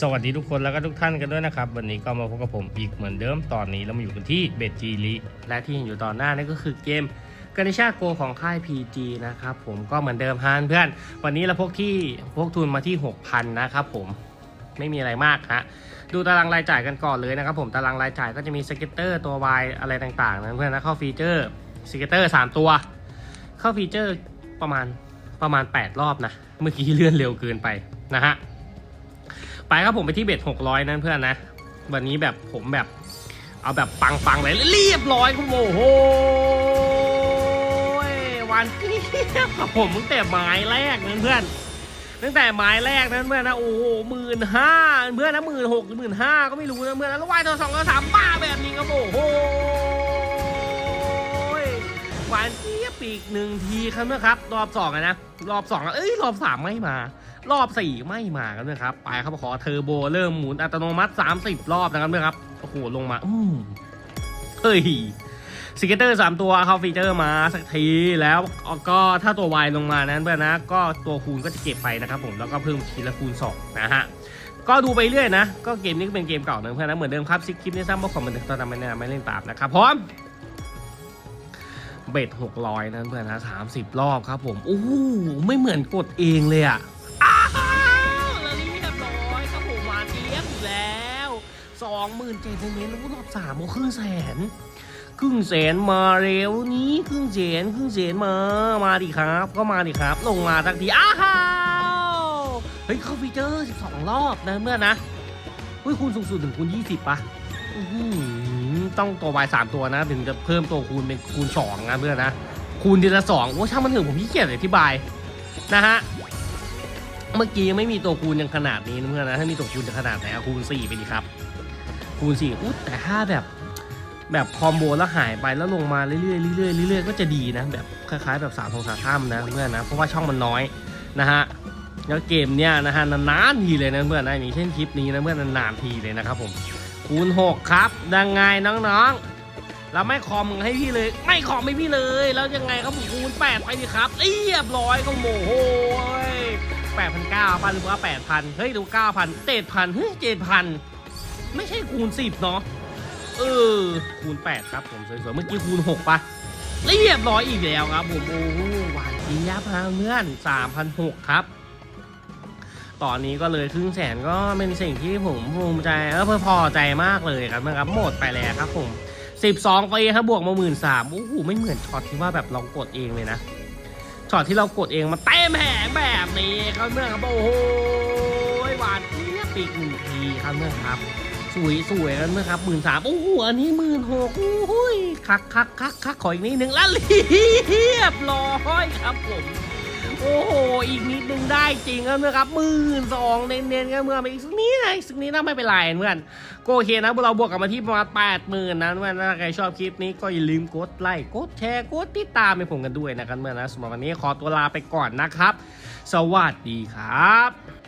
สวัสดีทุกคนแล้วก็ทุกท่านกันด้วยนะครับ วันนี้ก็มาพบกับผมอีกเหมือนเดิมตอนนี้เรามาอยู่กันที่เบจีลีและที่เห็นอยู่ตอนหน้านี่ก็คือเกมกานิชาโกของค่าย PG นะครับผมก็เหมือนเดิมฮานเพื่อน วันนี้เราพกที่พกทุนมาที่ 6,000 นะครับผมไม่มีอะไรมากฮะดูตารางรายจ่ายกันก่อนเลยนะครับผมตารางรายจ่ายก็จะมีสเก็ตเตอร์ตัววายอะไรต่างๆนะเพื่อนนะเข้าฟีเจอร์สเก็ตเตอร์3ตัว เข้าฟีเจอร์ประมาณประมาณ 8 รอบนะ เมื่อกี้เลื่อนเร็วเกินไป นะฮะไปครับผมไปที่เบ็ด600นั่นเพื่อนนะ วันนี้แบบผมแบบ เอาแบบปังๆเลยเรียบร้อยครับโอ้โหวันที่ผมตั้งแต่ไม้แรกนั่นเพื่อนตั้งแต่ไม้แรกนั้นเพื่อนนะโอ้โหหมื่นห้าเพื่อนนะหมื่นหกหรือหมื่นห้าก็ไม่รู้นะเพื่อนนะแล้ววายตัวสองตัวสามบ้าแบบนี้ครับโอ้โห อีกหนึ่งทีครับนะครับ รอบสองอะนะ รอบสองเอ้ยรอบสามไม่มา รอบสี่ไม่มากันนะครับ ไปครับขอเทอร์โบเริ่มหมุนอัตโนมัติ 30 รอบนะครับนะครับ โอ้โหลงมา อืมเฮ้ยสเกตเตอร์ 3 ตัวเข้าฟีเจอร์มาสักทีแล้วก็ถ้าตัววายลงมานั้นเพื่อนนะก็ตัวคูณก็จะเก็บไปนะครับผมแล้วก็เพิ่มทีละคูณ 2 นะฮะ ก็ดูไปเรื่อยนะ ก็เกมนี้ก็เป็นเกมเก่านะเพื่อนนะเหมือนเดิมครับซิกคลิปนี้ซ้ำเพราะของมันตอนนั้นไม่แนะนำไม่เล่นตามนะครับพร้อม เบ็ดหกร้อยนั่นเพื่อนนะสามสิบรอบครับผมโอ้โหไม่เหมือนกดเองเลยอะอ้าวแล้วเรียบร้อยครับผมมาเทียบอีกแล้วสองหมื่นเจ็ดเน้นรอบสามโอ้ครึ่งแสนครึ่งแสนมาเร็วนี้ครึ่งแสนครึ่งแสนมา มาดิครับ ก็มาดิครับ ลงมาทักทีอ้าวเฮ้ยเข้าฟีเจอร์ 12 รอบนะเมื่อนนะเฮ้ยคูณสูงสุดถึงคูณ20ปะ อื้อหือต้องตัววายสามตัวนะถึงจะเพิ่มตัวคูณเป็นคูณสองนะเพื่อนนะคูณทีละสองโอ้ช่างมันเถอะผมขี้เกียจอธิบายนะฮะเมื่อกี้ยังไม่มีตัวคูณยังขนาดนี้นะเพื่อนนะถ้ามีตัวคูณจะขนาดไหนเอาคูณ4ไปดีครับ คูณ4อุ๊ยแต่ถ้าแบบแบบคอมโบแล้วหายไปแล้วลงมาเรื่อยๆเรื่อยๆเรื่อยๆก็จะดีนะ แบบคล้ายๆแบบสามทองสามถ้ำนะเพื่อนนะเพราะว่าช่องมันน้อยนะฮะแล้วเกมเนี้ยนะฮะนานๆทีเลยนะเพื่อนนะอย่างเช่นคลิปนี้นะเพื่อนนานๆทีเลยนะครับผม คูณ6ครับยังไงน้องๆ เราไม่คอมให้พี่เลย ไม่คอมให้พี่เลย แล้วยังไงครับผมคูณ8ไปดิครับเรียบร้อยก็โมโหแปดพันเก้าพันหรือว่าแปดพันเฮ้ยดูเก้าพันเจ็ดพันเฮ้ยเจ็ดพันไม่ใช่คูณสิบเนาะเออคูณ8ครับผมสวยๆเมื่อกี้คูณ6ปะเรียบร้อยอีกแล้วครับผมโอ้โหหวานเจี๊ยบฮะเพื่อน3,006ครับ ตอนนี้ก็เลยครึ่งแสนก็เป็นสิ่งที่ผมภูมิใจแล้วเพื่อพอใจมากเลยครับนะครับหมดไปแล้วครับผม12ปีครับบวกมาหมื่นสามโอ้โหไม่เหมือนช็อตที่ว่าแบบเรากดเองเลยนะช็อตที่เรากดเองมาเต็มแผงแบบนี้ครับเมื่อครับโอ้โหหวานเจี๊ยปีกหนึ่งทีครับเมื่อครับ สวยสวยแล้วนะครับหมื่นสามโอ้โหอันนี้หมื่นหกโอ้ยคักคักคักคักขออีกนิดนึงแล้วเรียบร้อยครับผม โอ้โห อีกนิดนึงได้จริงครับเพื่อนครับหมื่นสองเน้นๆครับเมื่อนอีกสักนี้นะอีกสักนี้น่าไม่เป็นไรเพื่อนก็โอเคนะพวกเราบวกกันมาที่ประมาณแปดหมื่นนะเพื่อนถ้าใครชอบคลิปนี้ก็อย่าลืมกดไลค์กดแชร์กดติดตามให้ผมกันด้วยนะครับเพื่อนนะสำหรับวันนี้ขอตัวลาไปก่อนนะครับ สวัสดีครับ